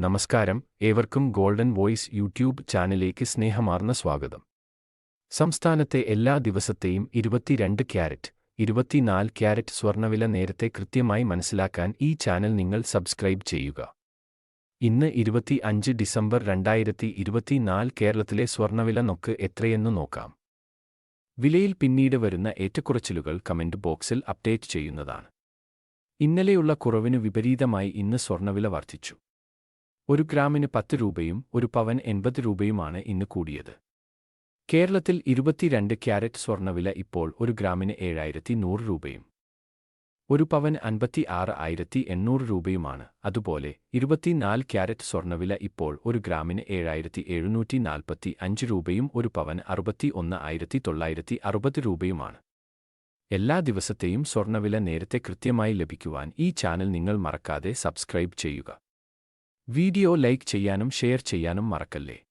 നമസ്കാരം. ഏവർക്കും golden voice YouTube ചാനലിലേക്ക് സ്നേഹമാർന്ന സ്വാഗതം. സംസ്ഥാനത്തെ എല്ലാ ദിവസത്തെയും ഇരുപത്തിരണ്ട് ക്യാരറ്റ് ഇരുപത്തിനാല് ക്യാരറ്റ് സ്വർണവില നേരത്തെ കൃത്യമായി മനസ്സിലാക്കാൻ ഈ ചാനൽ നിങ്ങൾ സബ്സ്ക്രൈബ് ചെയ്യുക. ഇന്ന് ഇരുപത്തി അഞ്ച് ഡിസംബർ രണ്ടായിരത്തി ഇരുപത്തിനാല് കേരളത്തിലെ സ്വർണവില നൊക്ക് എത്രയെന്ന് നോക്കാം. വിലയിൽ പിന്നീട് വരുന്ന ഏറ്റക്കുറച്ചിലുകൾ കമന്റ് ബോക്സിൽ അപ്ഡേറ്റ് ചെയ്യുന്നതാണ്. ഇന്നലെയുള്ള കുറവിനു വിപരീതമായി ഇന്ന് സ്വർണവില വർദ്ധിച്ചു. ഒരു ഗ്രാമിന് പത്ത് രൂപയും ഒരു പവൻ എൺപത് രൂപയുമാണ് ഇന്ന് കൂടിയത്. കേരളത്തിൽ ഇരുപത്തിരണ്ട് ക്യാരറ്റ് സ്വർണവില ഇപ്പോൾ ഒരു ഗ്രാമിന് ഏഴായിരത്തി നൂറ് രൂപയും ഒരു പവൻ അൻപത്തി ആറ് ആയിരത്തി എണ്ണൂറ് രൂപയുമാണ്. അതുപോലെ ഇരുപത്തിനാല് ക്യാരറ്റ് സ്വർണവില ഇപ്പോൾ ഒരു ഗ്രാമിന് ഏഴായിരത്തി എഴുന്നൂറ്റി നാൽപ്പത്തി അഞ്ച് രൂപയും ഒരു പവൻ അറുപത്തി ഒന്ന് ആയിരത്തി തൊള്ളായിരത്തി അറുപത് രൂപയുമാണ്. എല്ലാ ദിവസത്തെയും സ്വർണവില നേരത്തെ കൃത്യമായി ലഭിക്കുവാൻ ഈ ചാനൽ നിങ്ങൾ മറക്കാതെ സബ്സ്ക്രൈബ് ചെയ്യുക. വീഡിയോ ലൈക്ക് ചെയ്യാനും ഷെയർ ചെയ്യാനും മറക്കല്ലേ?